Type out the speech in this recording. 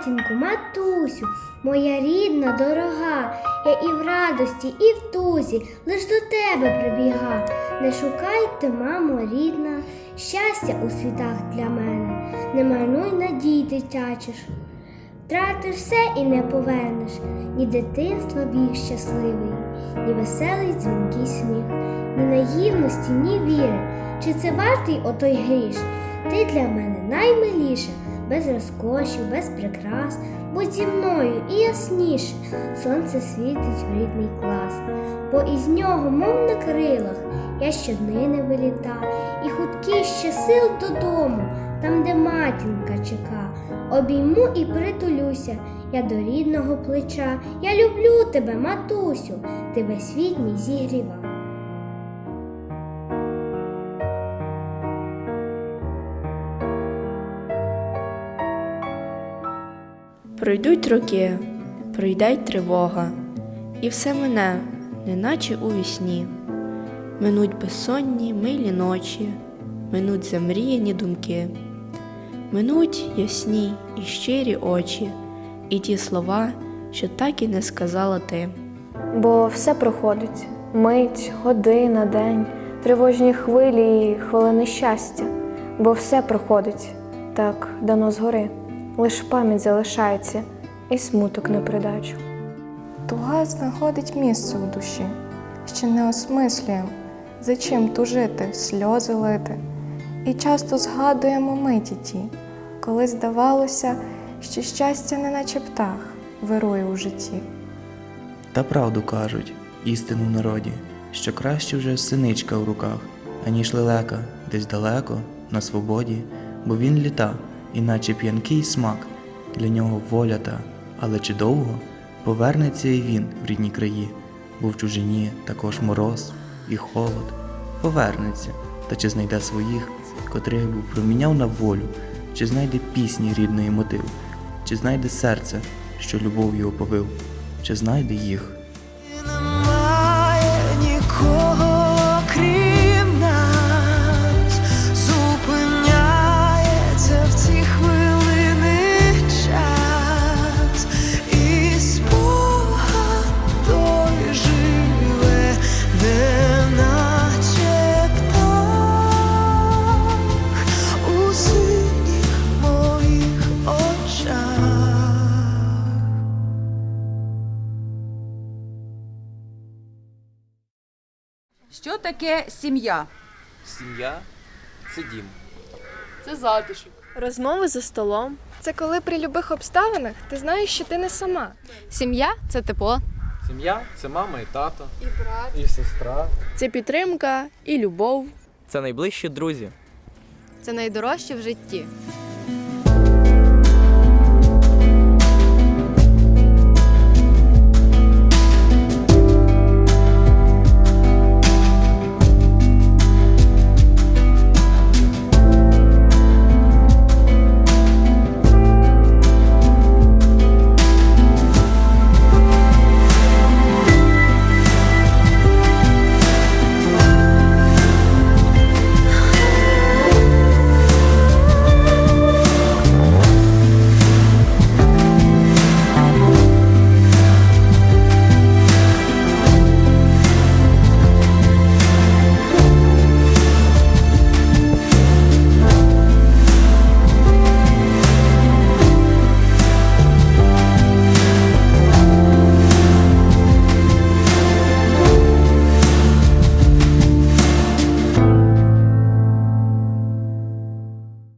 матінко, матусю, моя рідна, дорога, я і в радості, і в тузі лиш до тебе прибіга. Не шукайте, мамо, рідна, щастя у світах для мене, не марнуй надій дитячих. Втратиш все і не повернеш, ні дитинства вік щасливий, ні веселий дзвінкий сміх, ні наївності, ні віри. Чи це вартий отой гріш? Ти для мене наймиліша, без розкошів, без прикрас, будь зі мною і ясніше, сонце світить в рідний клас, бо із нього, мов на крилах, я щоднини виліта, і хуткі ще сил додому, там, де матінка чека. Обійму і притулюся, я до рідного плеча. Я люблю тебе, матусю, ти весь світ мій зігріва. Пройдуть роки, пройде й тривога, і все мине, неначе у вісні. Минуть безсонні милі ночі, минуть замріяні думки, минуть ясні і щирі очі, і ті слова, що так і не сказала ти. Бо все проходить мить, година, день, тривожні хвилі і хвилини щастя, бо все проходить так дано згори, лиш пам'ять залишається і смуток на придачу. Туга знаходить місце у душі, ще не осмислюєм, за чим тужити, сльози лити. І часто згадуємо миті ті, коли здавалося, що щастя, не наче птах, вирує у житті. Та правду кажуть, істину в народі, що краще вже синичка в руках, аніж лелека десь далеко, на свободі, бо він літа, іначе п'янкий смак, для нього воля та, але чи довго повернеться і він в рідні краї, бо в чужині також мороз і холод. Повернеться, та чи знайде своїх, котрих був проміняв на волю, чи знайде пісні рідної мотив, чи знайде серце, що любов'ю оповив, чи знайде їх. Що таке сім'я? Сім'я це дім. Це затишок. Розмови за столом це коли при любих обставинах ти знаєш, що ти не сама. Сім'я це тепло. Сім'я це мама і тато, І брат. і сестра. Це підтримка і любов. Це найближчі друзі. Це найдорожче в житті.